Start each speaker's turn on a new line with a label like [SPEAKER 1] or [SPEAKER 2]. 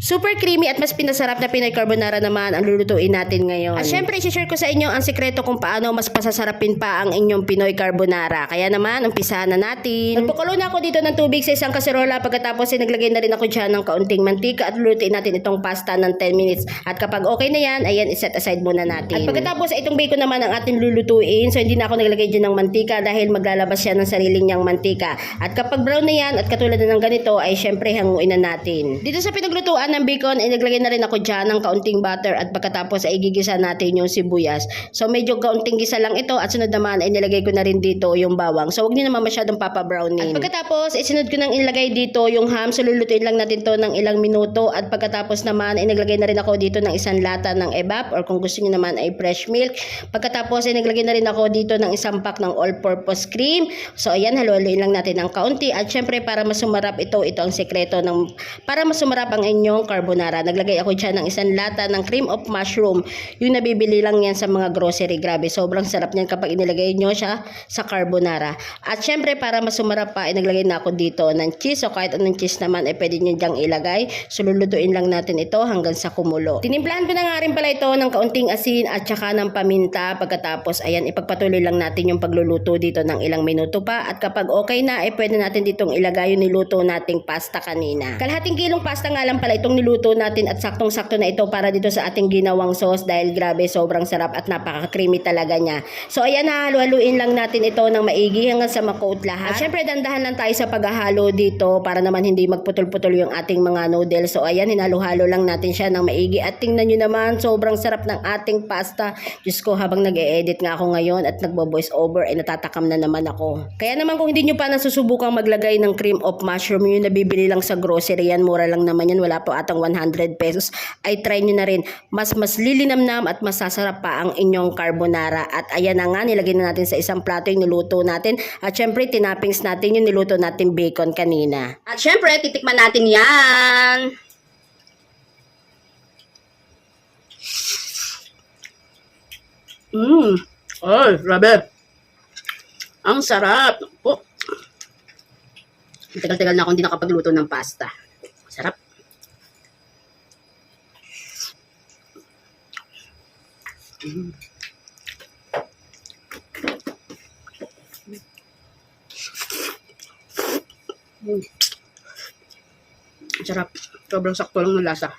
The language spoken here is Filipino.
[SPEAKER 1] Super creamy at mas pinasarap na Pinoy carbonara naman ang lulutuin natin ngayon. At syempre, i-share ko sa inyo ang sikreto kung paano mas pasasarapin pa ang inyong Pinoy carbonara. Kaya naman, umpisahan na natin. Nagpakulo na ako dito ng tubig sa isang kaserola pagkatapos ay naglagay na rin ako dyan ng kaunting mantika at lulutuin natin itong pasta ng 10 minutes. At kapag okay na yan, ayan, iset aside muna natin. At pagkatapos, itong bacon naman ang ating lulutuin. So, hindi na ako naglagay dyan ng mantika dahil maglalabas siya ng sariling niyang mantika. At kapag brown na yan at katulad na ng ganito, ay syempre hanguin na natin. Dito sa pinaglutuan ng bacon, ay naglagay na rin ako dyan ng kaunting butter at pagkatapos ay igigisa natin yung sibuyas. So medyo kaunting gisa lang ito at sunod naman ay nilagay ko na rin dito yung bawang. So huwag niyo naman masyadong papabrownin. At pagkatapos, isunod ko nang ilagay dito yung ham. So lulutuin lang natin to ng ilang minuto at pagkatapos naman ay naglagay na rin ako dito ng isang lata ng evap or kung gusto niyo naman ay fresh milk. Pagkatapos ay naglagay na rin ako dito ng isang pack ng all-purpose cream. So ayan, haluhaluin lang natin ng kaunti at syempre para mas sumarap ito, ito ang sekreto ng para mas sumarap ang inyong carbonara. Naglagay ako dyan ng isang lata ng cream of mushroom. Yung nabibili lang yan sa mga grocery. Grabe, sobrang sarap niyan kapag inilagay nyo siya sa carbonara. At syempre para mas sumarap pa, ay naglagay na ako dito ng cheese. So kahit anong cheese naman ay pwede nyo dyang ilagay. So lulutuin lang natin ito hanggang sa kumulo. Tinimplahan ko na nga rin pala ito ng kaunting asin at saka ng paminta. Pagkatapos, ayan, ipagpatuloy lang natin yung pagluluto dito ng ilang minuto pa. At kapag okay na, ay pwede natin ditong ilagay yung niluto nating pasta kanina. Kalahating kilong pasta nga lang pala itong niluto natin at saktong-sakto na ito para dito sa ating ginawang sauce dahil grabe, sobrang sarap at napaka-creamy talaga niya. So ayan, hahalu-haluin lang natin ito ng maigi hanggang sa makoat lahat. At syempre, dandahan lang tayo sa paghahalo dito para naman hindi magputol-putol yung ating mga noodles. So ayan, hinalo-halo lang natin siya ng maigi at tingnan nyo naman, sobrang sarap ng ating pasta. Diyos ko, habang nag-e-edit nga ako ngayon at nagbo-voice over, ay natatakam na naman ako. Kaya naman kung hindi nyo pa nasusubukang maglagay ng cream of mushroom, yung nabibili lang sa grocery yan, mura lang naman yan, wala po atang 100 pesos, ay try nyo na rin. Mas mas lilinamnam at masasarap pa ang inyong carbonara. At ayan na nga, nilagay na natin sa isang plato yung niluto natin. At syempre, tinappings natin yung niluto natin bacon kanina. At syempre, titikman natin yan. Mmm. Ay, grabe. Ang sarap. Po. Tagal-tagal na akong hindi nakapagluto ng pasta. Sarap. Mm. Mm. Sarap. Sobrang sakto lang ng lasa.